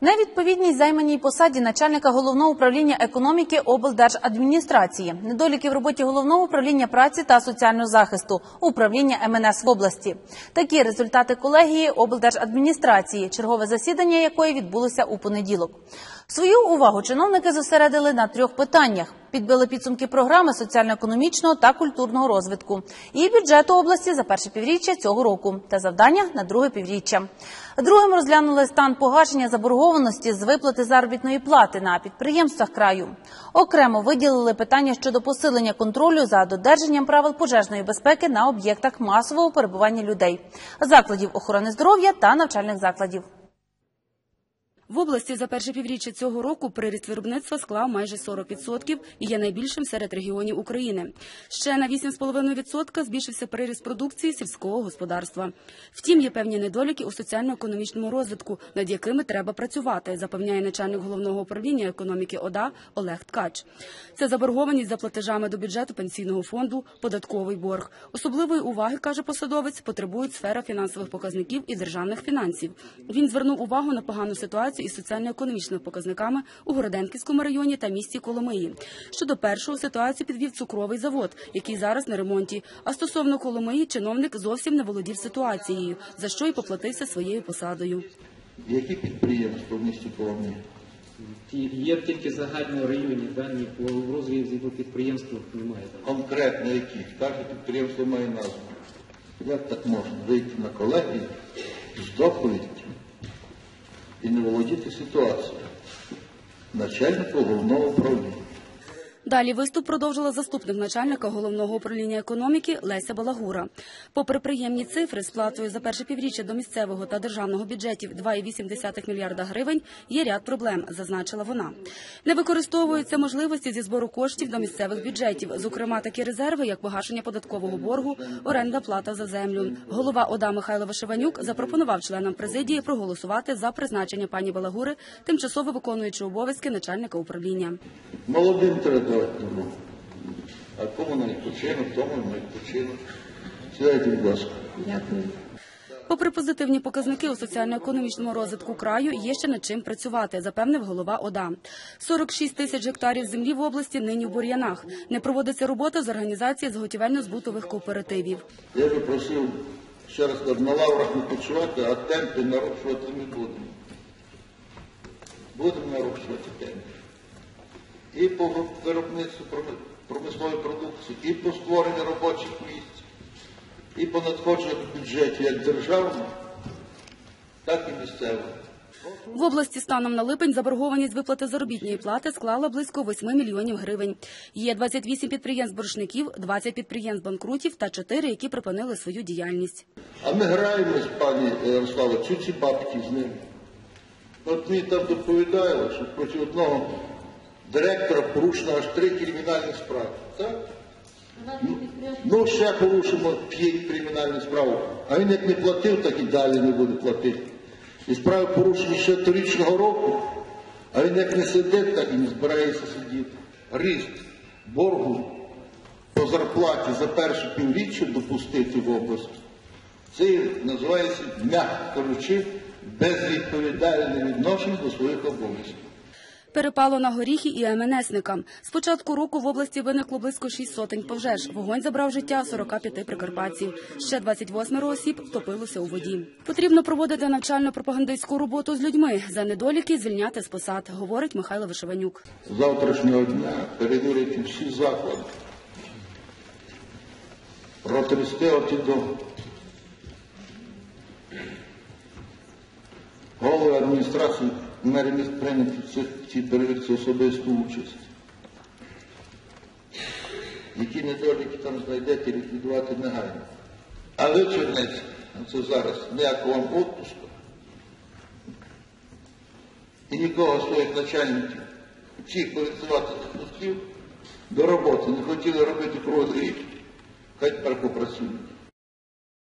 Невідповідність займаній посаді начальника головного управління економіки облдержадміністрації, недоліки в роботі головного управління праці та соціального захисту, управління МНС в області. Такі результати колегії облдержадміністрації, чергове засідання якої відбулося у понеділок. Свою увагу чиновники зосередили на трьох питаннях: підбили підсумки програми соціально-економічного та культурного розвитку і бюджету області за перше півріччя цього року та завдання на друге півріччя. Другим розглянули стан погашення заборгованості з виплати заробітної плати на підприємствах краю. Окремо виділили питання щодо посилення контролю за додержанням правил пожежної безпеки на об'єктах масового перебування людей, закладів охорони здоров'я та навчальних закладів. В області за перше півріччя цього року приріст виробництва склав майже 40% і є найбільшим серед регіонів України. Ще на 8,5% збільшився приріст продукції сільського господарства. Втім, є певні недоліки у соціально-економічному розвитку, над якими треба працювати, запевняє начальник головного управління економіки ОДА Олег Ткач. Це заборгованість за платежами до бюджету пенсійного фонду, податковий борг. Особливої уваги, каже посадовець, потребують сфера фінансових показників і державних фінансів. Він звернув увагу на погану ситуацію із соціально-економічними показниками у Городенківському районі та місті Коломиї. Щодо першого ситуацію підвів цукровий завод, який зараз на ремонті. А стосовно Коломиї, чиновник зовсім не володів ситуацією, за що й поплатився своєю посадою. Які підприємства в місті Коломиї? Є тільки загальні районні дані по до підприємства немає. Конкретно які? Кожне підприємство має назву. Як так можна вийти на колегію з доповіддю і не володіти ситуацією? Начальнику головного управління. Далі виступ продовжила заступник начальника головного управління економіки Леся Балагура. Попри приємні цифри з платою за перше півріччя до місцевого та державного бюджетів 2,8 мільярда гривень, є ряд проблем, зазначила вона. Не використовуються можливості зі збору коштів до місцевих бюджетів, зокрема такі резерви, як погашення податкового боргу, оренда плата за землю. Голова ОДА Михайло Вишиванюк запропонував членам президії проголосувати за призначення пані Балагури тимчасово виконуючи обов'язки начальника управління. Молодим треба добро. А кому на відпочинок, тому на відпочинок. Сідайте, будь ласка. Попри позитивні показники у соціально-економічному розвитку краю, є ще над чим працювати, запевнив голова ОДА. 46 тисяч гектарів землі в області нині в бур'янах. Не проводиться робота з організації зготівельно-збутових кооперативів. Я би просив ще раз кажу, на лаврах не почувати, а темпи нарощувати не будемо. Будемо нарощувати темпи. І по виробництву проми- промислової продукції, і по створенню робочих місць, і по надходженню до бюджету як державного, так і місцевого. В області станом на липень заборгованість виплати заробітної плати склала близько 8 мільйонів гривень. Є 28 підприємств-боржників, 20 підприємств-банкрутів та 4, які припинили свою діяльність. А ми граємось, пані Ярослава, чуці бабки з ними. От мені там доповідали, що проти одного директора порушено аж три кримінальні справи. Так? Ну, ще порушимо п'ять кримінальних справ. А він як не платив, так і далі не буде платити. І справи порушені ще торічного року, а він як не сидить, так і не збирається сидіти. Ріст боргу по зарплаті за перше півріччя допустити в області. Це називається, м'яко кажучи, безвідповідальне відношення до своїх обов'язків. Перепало на горіхи і МНСникам. З початку року в області виникло близько 6 сотень пожеж. Вогонь забрав життя 45 прикарпатців. Ще 28 осіб втопилося у воді. Потрібно проводити навчально-пропагандистську роботу з людьми. За недоліки звільняти з посад, говорить Михайло Вишиванюк. З завтрашнього дня перевірити всі заклади. Протрясти оті до голови адміністрації мери міст прийняти в цій перевірці особисту участь. Які недоліки там знайдете, ліквідувати негайно. А ви, Чернець, це зараз ніякого вам відпуску і нікого своїх начальників всіх повідсувати не хотів до роботи, не хотіли робити кругозрій, хай тепер попрацюють.